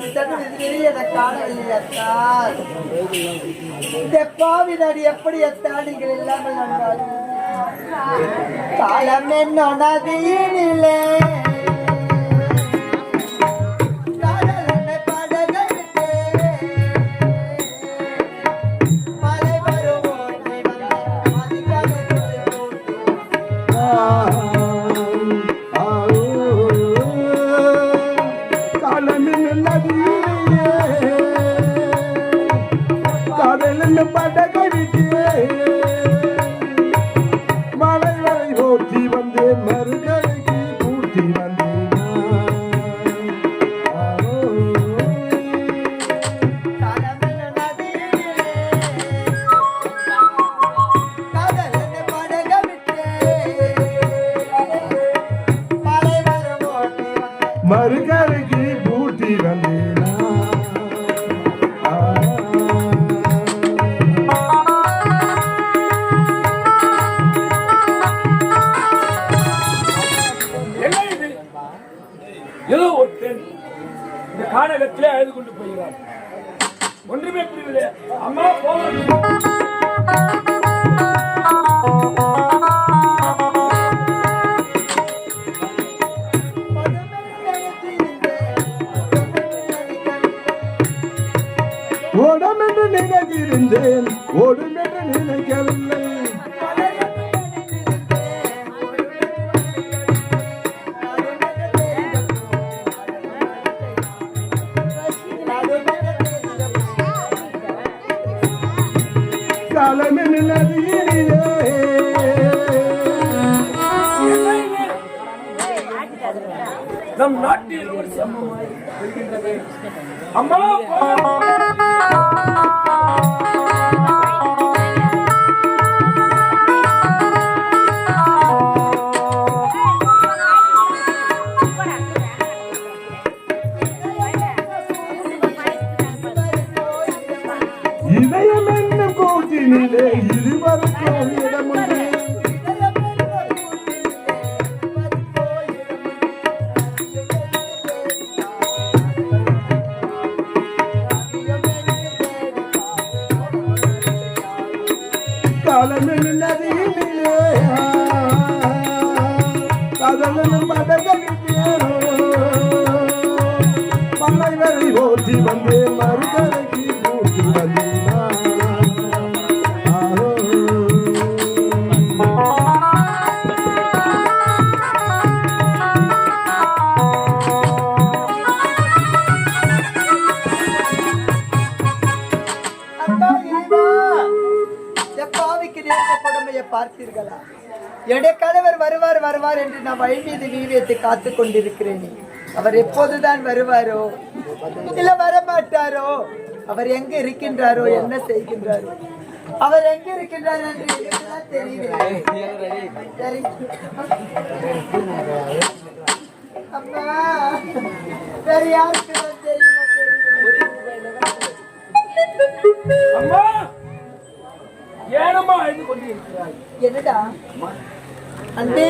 பொழுதிலே அதை காணவில்லை இந்த பாவி நாடு எப்படி அத்தான் நீங்கள் இல்லாமல் நான் காலம் என்னோட நதியினிலே வந்தேன் மறுகரைக்கு பூட்டி பார்த்தீர்களா என்னுடைய கணவர் வருவார் வருவார் என்று நான் வழி மீது வீ வைத்து காத்துக் கொண்டிருக்கிறேன். அவர் எப்போதுதான் வருவாரோ? இல்ல வரமாட்டாரோ அவர் எங்க இருக்கின்றாரோ? என்ன செய்கின்றாரோ? அவர் எங்க இருக்கின்றார் என்று எனக்குதான். அம்மா வேற யாருக்கு தெரியுமா? தெரியவில்லை. அம்மா ஏனம்மா அழுது கொண்டிருக்கிறாய்? என்னடா? அன்பே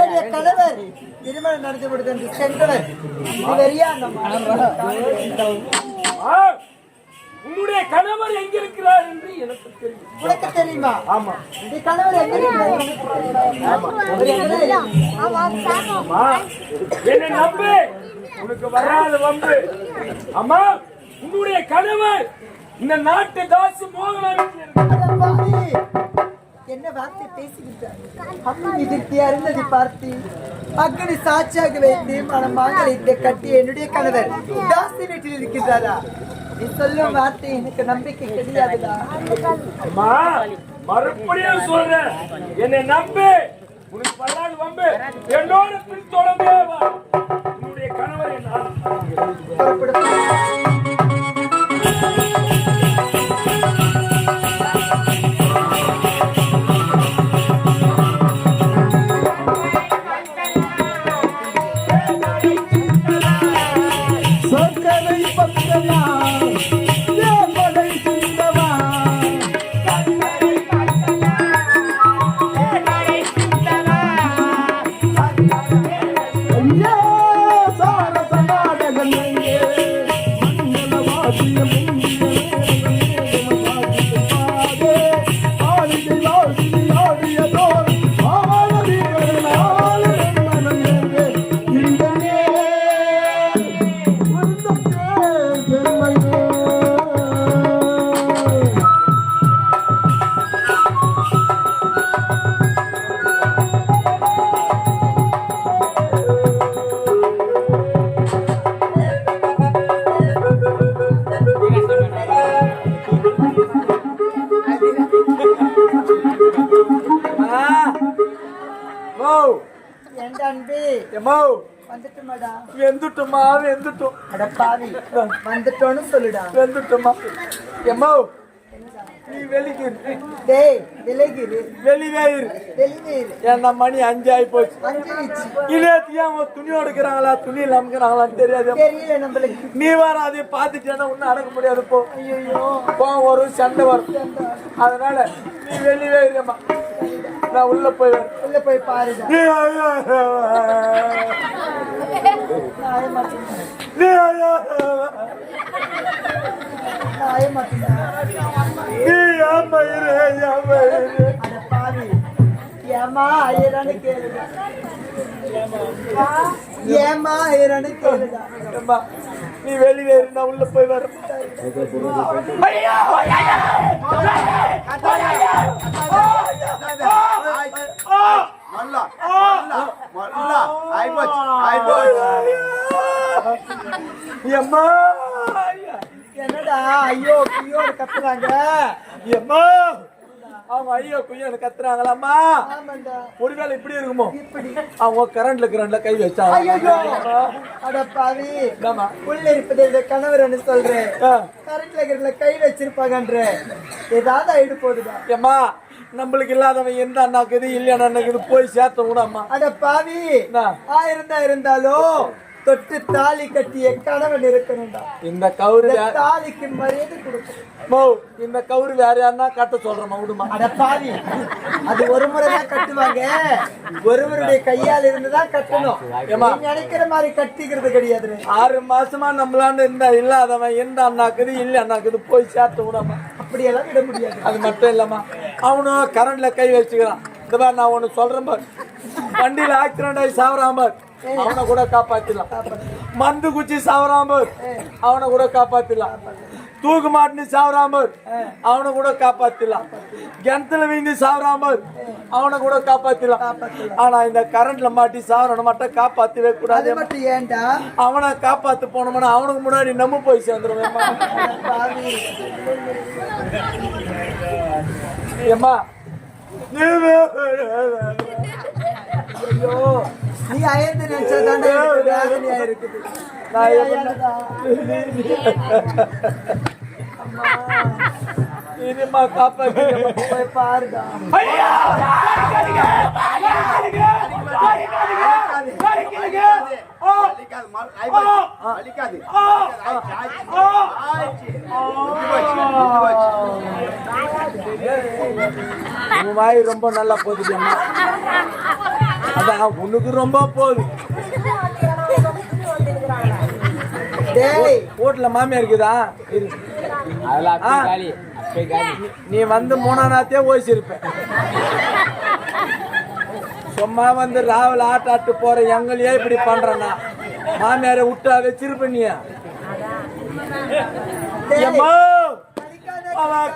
ஏன் என் கணவர். திருமணம் நடத்தி கொடுத்த சென்றவர் உன்னுடைய கணவர் எங்க இருக்கிறார் என்று எனக்கு தெரியும். உனக்கு தெரியுமா? ஆமா. இந்த கணவர் எங்க இருக்கிறார்? என்னை நம்பு. உனக்கு வராத வம்பு. அம்மா உன்னுடைய கணவர் இந்த நாட்டு தாசு பாவி, என்ன வார்த்தை பேசுகின்றார்? அம்மன் இதற்கு அருந்ததி பார்த்து அக்னி சாட்சியாக வைத்து மனம் மாங்கலித்தை கட்டி என்னுடைய கணவர் தாசி வீட்டில் இருக்கின்றாரா? நீ சொல்லும் வார்த்தை எனக்கு நம்பிக்கை கிடையாதுடா. அம்மா மறுபடியும் சொல்றேன் என்னை நம்பு. உனக்கு வராது வம்பு. என்னோட பின் தொடர்ந்தே உன்னுடைய கணவர் என்ன புறப்படு. எம்மா வந்துட்டுமாடா. வெந்துட்டுமா வெந்துட்டோம். அட பாவி. வந்துட்டோன்னு சொல்லுடா. வெந்துட்டோமா எம்மா நீ வெளிக்கிரு. டேய் விலகிரு வெளிவேயிரு. வெளிவேறு ஏன்னா மணி அஞ்சு ஆகி போச்சு ஏன் அவன் துணி எடுக்கிறாங்களா துணி அமுக்கிறாங்களான்னு தெரியாது. தெரியல நம்மளுக்கு. நீ வேற அதை பார்த்துட்டேன்னா ஒன்றும் அடக்க முடியாது போ. கோவம் வரும் சண்டை வரும். அதனால நீ வெளியே இருமா நான் உள்ள போய். உள்ள போய் பாருடா நீ ஆய மாட்டேன். நீ ஐயா, நான் ஆய மாட்டேன். ஏமா ஐயரானு கேளுடா. ஏமா ஐயரானு கேளுடா. ஏம்மா, நீ வெளியே இரு, நான் உள்ள போய் ஐயா, ஐயா, ஐயா. என்னடா ஐயோ ஐயோன்னு கத்துறாங்க? ஏம்மா, அவங்க ஐயோ குய்யன்னு கத்துறாங்களாம்மா? ஆமாண்டா. ஒருவேளை இப்படி இருக்குமோ? அவங்க கரண்ட்ல கரண்ட்ல கை வச்சாங்க ஐயோ அட பாவி. என்னம்மா? உள்ள இருப்பது இந்த கணவர்னு சொல்றேன். கரண்ட்ல இருக்கிற கை வச்சிருப்பாங்கன்ற. ஏதாவது ஆயிடு போகுதுடா ஏம்மா நம்மளுக்கு இல்லாதவன் எந்த அண்ணாக்குது இல்லையா அண்ணாக்குது போய் சேர்த்த விடாமா அட பாவி. என்ன? ஆயிருந்தா இருந்தாலும் தொட்டு தாலி கட்டிய கணவன் இருக்கணும்டா. இந்த கவுரு தாலிக்கு மரியாதை கொடுக்கணும். மோ இந்த கவுரு வேற யாருன்னா கட்ட சொல்றமா விடுமா? அட பாவி. அது ஒரு முறை தான் கட்டுவாங்க. ஒருவருடைய கையால் இருந்துதான் கட்டணும். நினைக்கிற மாதிரி கட்டிக்கிறது கிடையாது ஆறு மாசமா நம்மளாண்ட இருந்தா இல்லாதவன் எந்த அண்ணாக்குது இல்ல அண்ணாக்குது போய் சேர்த்து விடாமா. அப்படியெல்லாம் விட முடியாது. அது மட்டும் இல்லம்மா. அவனும் கரண்ட்ல கை வச்சுக்கிறான். இந்த மாதிரி நான் ஒண்ணு சொல்றேன் பாரு. வண்டியில ஆக்சிடென்ட் ஆகி சாவறான் பாரு. அவனை கூட காப்பாத்திடலாம். மந்து குச்சி பாரு அவனை கூட காப்பாத்திடலாம். தூக்கு மாட்டினு பாரு அவனை கூட காப்பாத்திடலாம். கிணத்துல சாவறான் பாரு அவனை கூட காப்பாத்திடலாம். ஆனா இந்த கரண்ட்ல மாட்டி சாவரனை மட்டும் காப்பாத்தவே கூடாது. மட்டும் ஏன்டா? அவனை காப்பாத்து போனோம்னா அவனுக்கு முன்னாடி நம்ம போய் சேர்ந்துருவேன் ஏம்மா. நீ ஐயோ நீ அயர்ந்து நினைச்சதாண்டா வேதனையா இருக்குது. நான்? இனிமா காப்பாத்தி போய் பாருடா. அழிக்காது வாய் ரொம்ப நல்லா போகுது அம்மா. அதான் உனக்கு ரொம்ப போகுது டேய் வீட்டுல மாமியா இருக்குதா. நீ வந்து மூணா நாத்தே ஓய்ச்சிருப்ப சும்மா வந்து ராவல் ஆட்டாட்டு போற எங்களையே இப்படி பண்றனா மாமியாரை விட்டா வச்சிருப்ப நீ.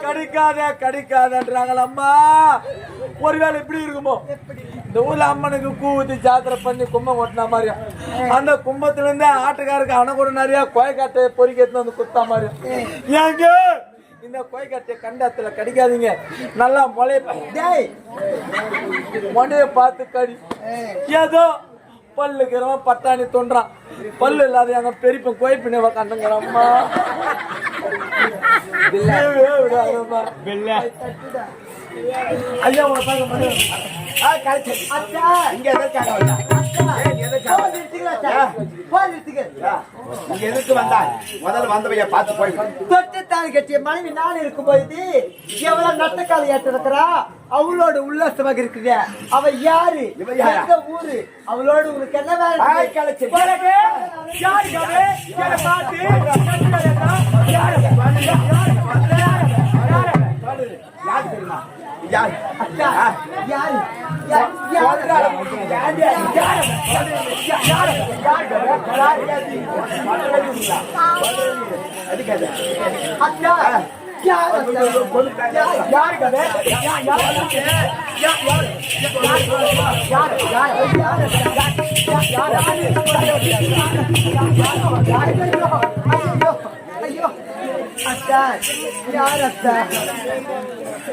கடிக்காத கடிக்காதன்றாங்களம்மா. ஒருவேளை இப்படி இருக்குமோ? இந்த ஊர்ல அம்மனுக்கு கூ ஊத்தி ஜாத்திரை பண்ணி கும்பம் ஓட்டின மாதிரி அந்த கும்பத்துல இருந்தே ஆட்டுக்காருக்கு அணக்கூட நிறைய கோயக்காட்டை பொறிக்க எடுத்துன்னு வந்து குத்தா மாதிரி ஏங்க இந்த கோயக்காட்டையை கண்டத்துல கடிக்காதீங்க. நல்லா முளைய முனைய பார்த்து கடி. ஏதோ பல்லுக்கிறவன் பட்டாணி தோன்றான். பல்லு இல்லாத எங்க பெரியப்பன் கோயப்பினை உக்காந்துங்கிறம்மா விடாதம்மா. ஐயா உங்களை பார்க்க முடியும் இங்க எதற்காக எதுக்கு வந்தாய் முதல்ல வந்தவைய பார்த்து போய் தொட்டத்தான் கட்டிய மனைவி நான் இருக்கும் பொழுது எவ்வளவு நட்டக்கால ஏற்றிருக்கிறா அவளோட உல்லாசமாக இருக்குது அவ யாரு எந்த ஊரு அவளோட உங்களுக்கு என்ன வேலை கிடைச்சு யாரு தெரியுமா यार यार यार यार यार यार यार यार यार यार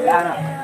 यार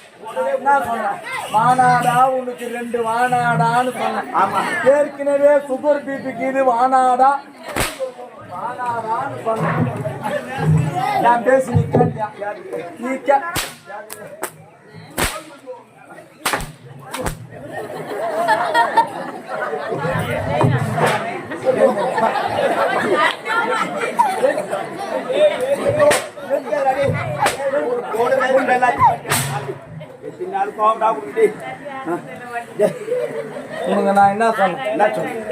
என்ன சொன்னேன்? வானாடா உனக்கு ரெண்டு வானாடான்னு சொன்னேன் ஆமா. ஏற்கனவே சுகர் பிபிக்கு இது வானாடா. வானாடான்னு சொன்னேன் நான் பேசி நீ கேட்டியா நீ கே உனக்கு நான் என்ன சொன்னேன்?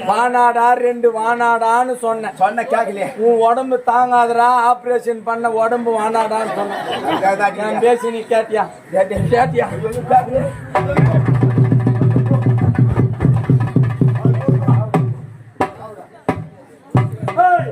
வானாடா ரெண்டு வானாடான்னு சொன்னேன். சொன்ன கேட்கலையே உன் உடம்பு தாங்காதடா ஆபரேஷன் பண்ண உடம்பு வானாடான்னு சொன்னேன். பேசி நீ கேட்டியா? கேட்டியா? ஏய்,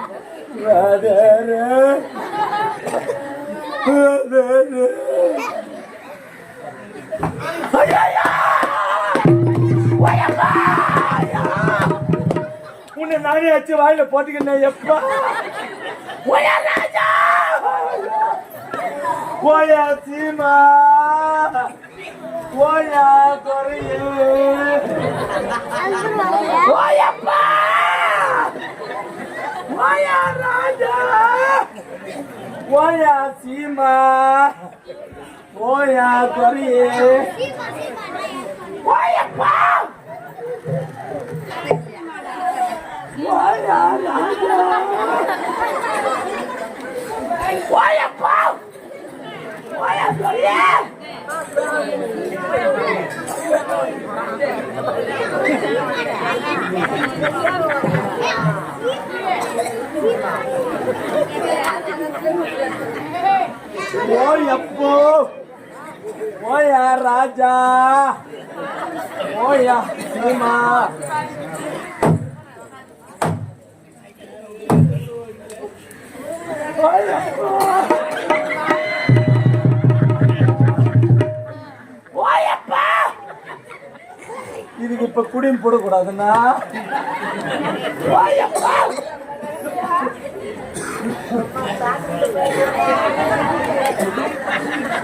உன்னை நானே வச்சு வாயில போட்டுக்கிட்டேன் எப்பா ஓயா ராஜா ஓயா சீமா ஓயா குறையே ஓயப்பா Waya Raja! Waya Sima! Waya எப்போ ஓயா ராஜா. ஓயா சீமா இதுக்கு இப்ப குடியும் போடக்கூடாதுன்னா? ஓயப்பா.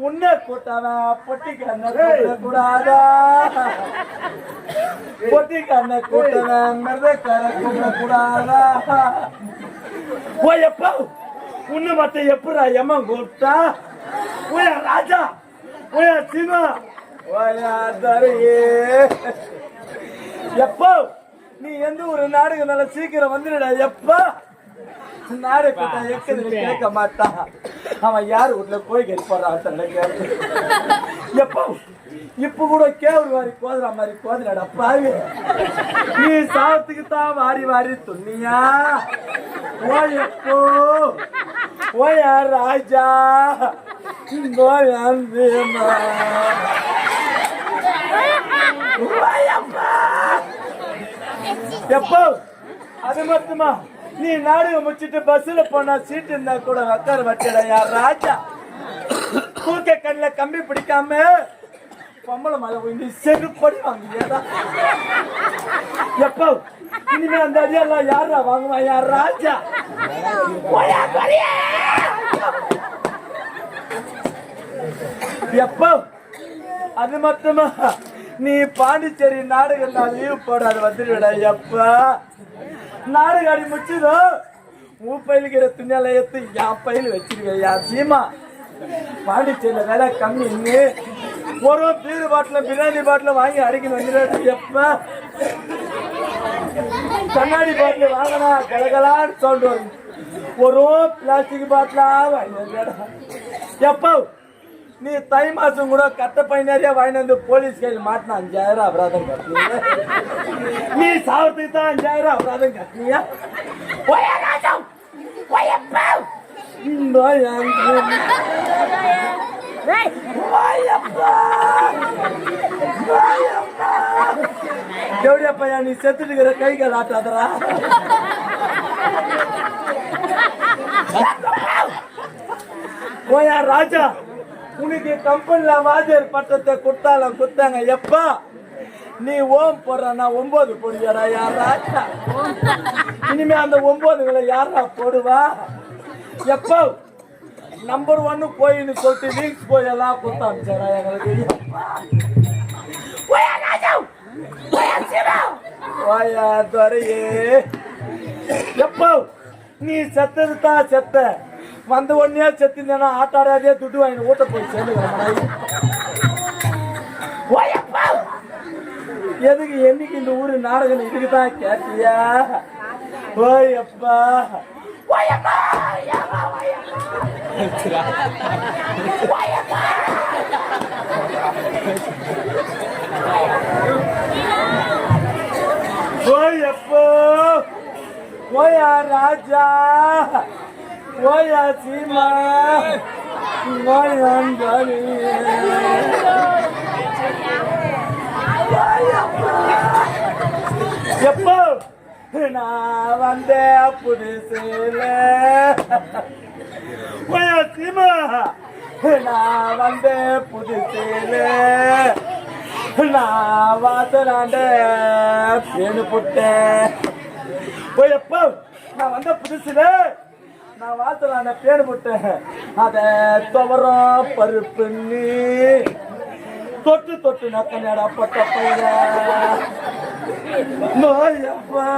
உன்னை கூட்டவன் பொட்டி கண்ண கூடாதா பொட்டி கண்ண கூட்டவன் மிருதக்கார கூடாதா ஓ எப்ப? உன்னை மத்த எப்படா எம்மா கூப்பிட்டா? ஓயா ராஜா ஓயா தரையே எப்போ? நீ எந்த ஒரு நாடுக்கு நல்ல சீக்கிரம் வந்துடுடா எப்போ? நாடு கூட்ட எக்குதுல கேட்க மாட்டான் அவன் யார் உள்ள போய் கேட்பான் எப்போ இப்ப கூட கேவல் வாரி கோதுற மாதிரி கோதுலடா பாவி நீ சாவத்துக்கு வாரி வாரி துண்ணியா ஓ எப்போ ஓ யார் ராஜா நோயந்தேமா எப்போ அது மட்டுமா நீ நாடகம் முடிச்சிட்டு பஸ்ல போனா சீட்டு இருந்தா கூட உட்கார வச்சடா யார் ராஜா. தூக்க கண்ணில் கம்பி பிடிக்காம பொம்பளை மலை போய் நீ செருப்படி வாங்கியதா எப்போ? இனிமே அந்த அடியெல்லாம் யாரா வாங்குவா யார் ராஜா? எப்போ? அது மட்டுமா நீ பாண்டிச்சேரி நாடகம் நான் லீவ் போடாத வந்துடுவிட எப்ப நாடகம் அடி முடிச்சதோ? உன் பயிலுக்கிற துணியால எடுத்து என் பயில் வச்சிருவேன் யா சீமா. பாண்டிச்சேரியில வேலை கம்மி இன்னி. ஒரு பீர் பாட்டில் பிரியாணி பாட்டில் வாங்கி அடிக்கணும் வந்துடுவேன் எப்பா கண்ணாடி பாட்டில் வாங்கினா கலகலான்னு சவுண்ட் வரும். ஒரு பிளாஸ்டிக் பாட்டிலா வாங்கி வந்துடா எப்போ? நீ தை மாசம் கூட கட்ட பையனாரியா வாங்கிட்டு வந்து போலீஸ் கையில் மாட்டின அஞ்சாயிரம் அபராதம் கட்டினீங்க நீ சாவத்துக்கு தான் அஞ்சாயிரம் அபராதம் கட்டினியா போயா ராஜம் போயப்பா எப்படியா பையா நீ செத்துட்டு இருக்கிற உனக்கு கம்பெனில வாஜர் பட்டத்தை கொடுத்தாலும் கொடுத்தாங்க. எப்பா? நீ ஓம் போடுற நான் ஒன்பது போடுவியாடா? யார்? ராஜா இனிமே அந்த ஒன்பதுகளை யாரா போடுவா? எப்போ? நம்பர் ஒன்னு போயின்னு சொல்லிட்டு வீக்ஸ் போய் எல்லாம் கொடுத்து அமிச்சாரா எங்களுக்கு? எப்போ? நீ செத்தது தான் செத்த. வந்த உடனே செத்துனா ஆட்டாடாதே துட்டு வாங்கி ஊட்ட போய் சேர்ந்துக்கிறேன் எதுக்கு என்னைக்கு இந்த ஊரு நாடகம் இதுக்கு தான் கேட்டியா ஓய் அப்பா ஓய் ஏம்மா, ஓயா ராஜா! ஓயா எப்போ? நான் வந்த புதுசுல. ஓயா சீமா நான் வந்த புதுசுல. நான் வாசலாண்ட பேணு புட்டேன். போய் நான் வந்த புதுசுல. நான் வாழ்த்தல அந்த பேர் போட்டேன். அத துவரம் பருப்பு தொட்டு தொட்டு நக்கனடா பட்ட பைய நோயப்பா.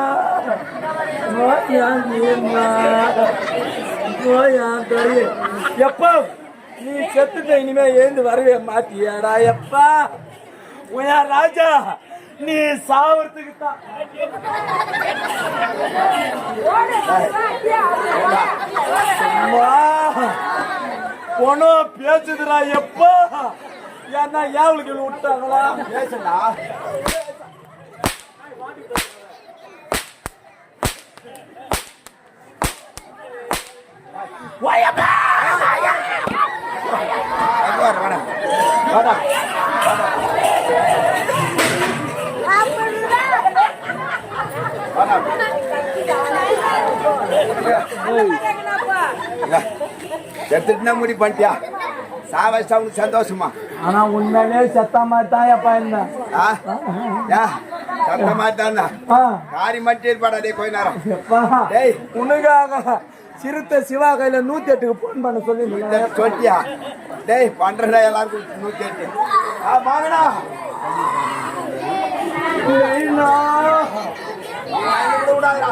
நோயாங்கம்மா நோயாந்தரி எப்போ நீ செத்துட்ட இனிமே ஏந்து வரவே மாட்டியாடா எப்பா. உயா ராஜா? நீ சாவறதுக்கு தான் பொணம் பேசுதுடா எப்பா. ஏன்னா ஏவலுக்கு விட்டாங்களா? பேசண்டா எடுத்துட்டு முடி பண்ணிட்டியா? சாவஸ்டா உனக்கு சந்தோஷமா? ஆனா உண்மையிலே செத்த மாதிரி தான் எப்பா இருந்தேன் சத்த ஆ, காரி மட்டும் இருப்பாடா டே கொஞ்ச நேரம். டேய். உனக்காக சிறுத்தை சிவா கையில நூத்தி எட்டுக்கு போன் பண்ண சொல்லி இதை சொல்லிட்டியா? டேய் பண்றடா எல்லாருக்கும் நூத்தி எட்டு ஆ வாங்கடா. விடாத.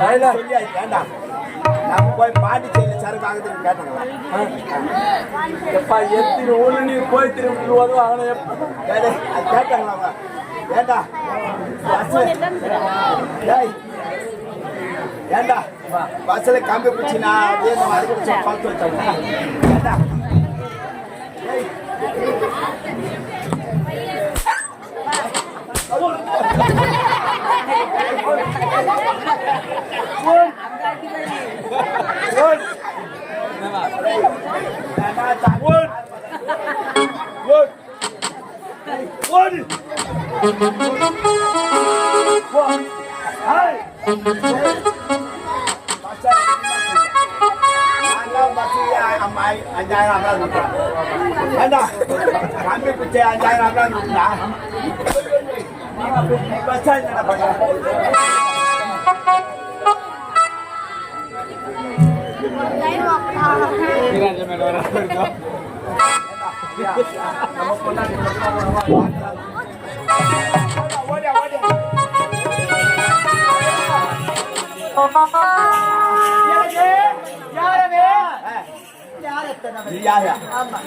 சைலா ஏண்டா? நம்ம போய் பாட்டி சரக்கு ஆகுதுன்னு கேட்டாங்களா எப்பா எத்தனை ஒண்ணு நீ போய் திரும்பி வரும் அது கேட்டாங்களா அவங்க? ஏண்டா? பஸ்ல ஏண்டா? கம்பி பிடிச்சினா அப்படியே நம்ம பார்த்து வச்சோம் ஏண்டா?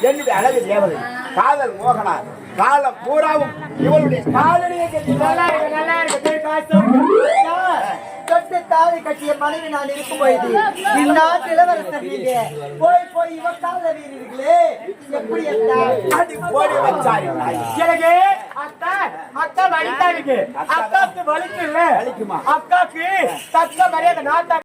என்னுடைய அழகு தேவதை காதல் மோகனா காலம் பூராவும் இவளுடைய காதலியை நல்லா இருக்கு நல்லா இருக்கு தாலி கட்டிய மனைவி நான் இருக்கும் பொழுது இந்நாட்டு இளவரசர் நீங்க போய் போய் இவன் வீரர்களே எப்படி அடி ஓடி வச்சாரி. எனக்கு அக்கா அக்கா வலித்தா இருக்கு அக்காவுக்கு வலிக்குல்ல? வலிக்குமா? அக்காக்கு தக்க மரியாதை நாட்டா